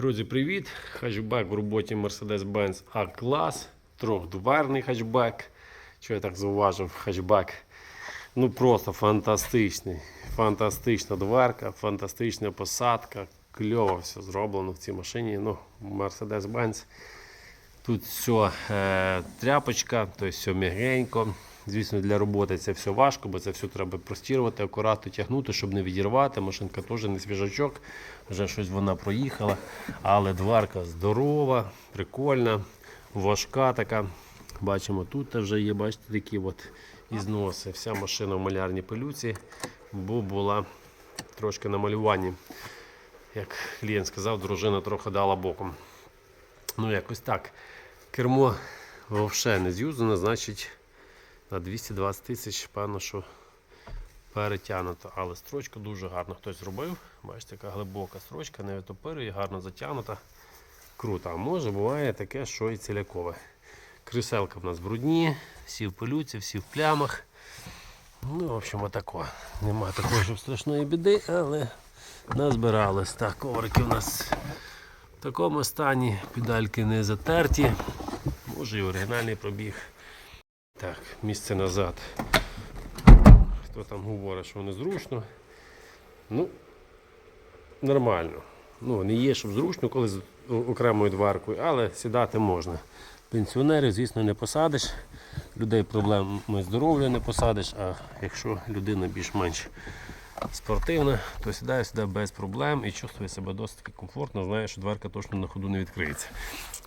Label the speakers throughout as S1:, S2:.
S1: Друзі, привіт! Хатчбек в роботі Mercedes-Benz A-клас, трьохдверний хатчбек. Що я так зауважив, хатчбек. Ну просто фантастичний. Фантастична дверка, фантастична посадка. Кльово все зроблено в цій машині. Ну, Mercedes-Benz. Тут все е, тряпочка, тобто все м'ягенько. Звісно, для роботи це все важко, бо це все треба простірувати, акуратно тягнути, щоб не відірвати. Машинка теж не свіжачок, вже щось вона проїхала. Але дверка здорова, прикольна, важка така. Бачимо, тут вже є, бачите, такі от ізноси. Вся машина в малярній пилюці, бо була трошки на малюванні. Як клієнт сказав, дружина трохи дала боком. Ну, якось так. Кермо взагалі не з'юзане, значить на 220 тисяч, певно, що перетягнуто. Але строчка дуже гарно хтось зробив. Бачите, яка глибока строчка, не витопирює, гарно затягнута. Круто. А може буває таке, що і цілякове. Криселка в нас брудні, всі в пилюці, всі в плямах. Ну, в общем, отако. Нема такої щоб страшної біди, але назбиралось. Так, коврики у нас в такому стані, педальки не затерті. Може і оригінальний пробіг. Так, місце назад. Хто там говорить, що незручно. Ну, нормально. Ну, не є, щоб зручно, коли з окремою дверкою, але сідати можна. Пенсіонерів, звісно, не посадиш. Людей проблеми здоров'я не посадиш, а якщо людина більш-менш спортивна, то сідає сюди без проблем і чувствує себе досить комфортно, знає, що дверка точно на ходу не відкриється.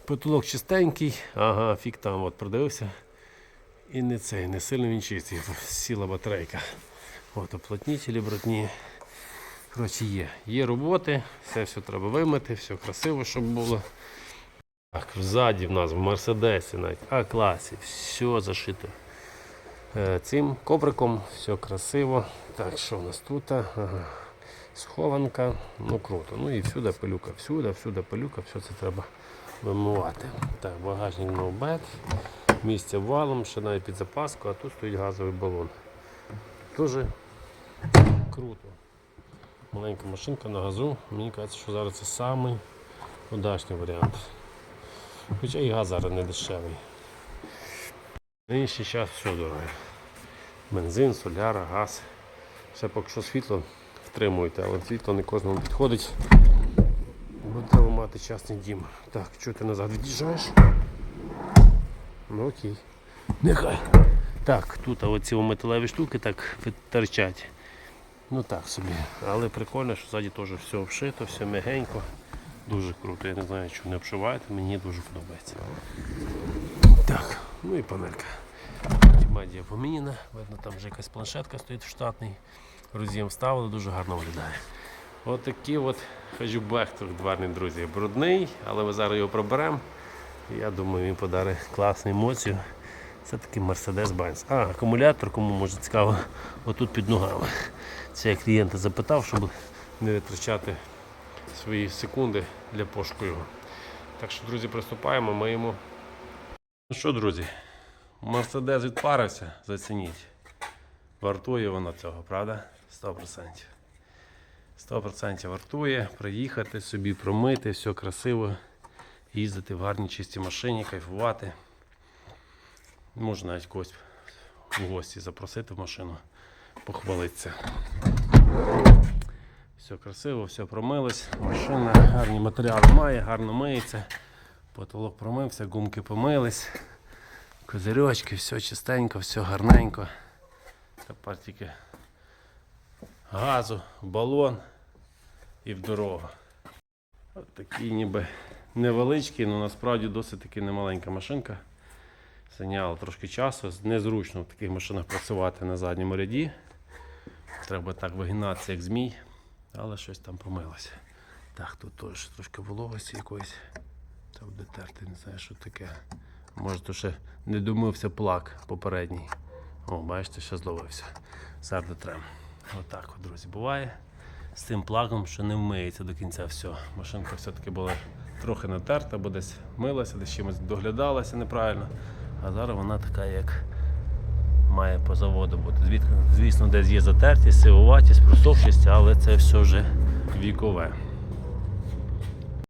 S1: Потолок чистенький, ага, фік там от продивився. І не цей, не сильно він чистий, сіла батарейка. От оплотнітелі братні. Коротше, є. Є роботи, все все треба вимити, все красиво, щоб було. Так, ззаді в нас в Мерседесі навіть А-класі, все зашито е, цим ковриком, все красиво. Так, що в нас тут? Ага. Схованка, ну круто. Ну і всюди пилюка, всюди, всюди пилюка, все це треба вимивати. Так, багажник ноубет. Місце валом, ще навіть під запаску, а тут стоїть газовий балон. Дуже круто. Маленька машинка на газу. Мені кажеться, що зараз це самий удачний варіант. Хоча і газ зараз не дешевий. В інший час все дороге. Бензин, соляра, газ. Все поки що світло втримуєте, але світло не кожному підходить. Бо треба мати частний дім. Так, чого ти назад від'їжджаєш? Ну окей. Нехай. Так, тут а оці металеві штуки так торчать. Ну так собі. Але прикольно, що ззаді теж все обшито, все м'ягенько. Дуже круто. Я не знаю, чому не обшиваєте, мені дуже подобається. Так, ну і панелька. Тімадія поміняна, видно, там вже якась планшетка стоїть в штатний. Роз'єм вставили, дуже гарно виглядає. От такий от хеджбек дверний, друзі. Брудний, але ми зараз його приберемо. Я думаю, він подарить класну емоцію. Це такий Mercedes-Benz. А, акумулятор, кому може цікаво, отут під ногами. Це я клієнта запитав, щоб не витрачати свої секунди для пошуку його. Так що, друзі, приступаємо, миємо. Ну що, друзі, Mercedes відпарився, зацініть. Вартує воно цього, правда? 100%. 100% вартує приїхати собі, промити, все красиво, їздити в гарній чистій машині, кайфувати. Можна навіть когось в гості запросити в машину, похвалитися. Все красиво, все промилось. Машина гарні матеріали має, гарно миється. Потолок промився, гумки помились. Козирьочки, все чистенько, все гарненько. Тепер тільки газу, балон і в дорогу. От такий ніби невеличкий, але насправді досить таки немаленька машинка. Зайняло трошки часу. Незручно в таких машинах працювати на задньому ряді. Треба так вигинатися, як змій, але щось там помилося. Так, тут теж трошки вологості якоїсь. Та буде не знаю, що таке. Може, то ще не домився плак попередній. О, бачите, ще зловився. Зараз дотрем. Отак, от, друзі, буває. З цим плаком, що не вмиється до кінця все. Машинка все-таки була трохи натерта, бо десь милася, десь чимось доглядалася неправильно. А зараз вона така, як має по заводу бути. Звісно, десь є затертість, сивуватість, просохшість, але це все вже вікове.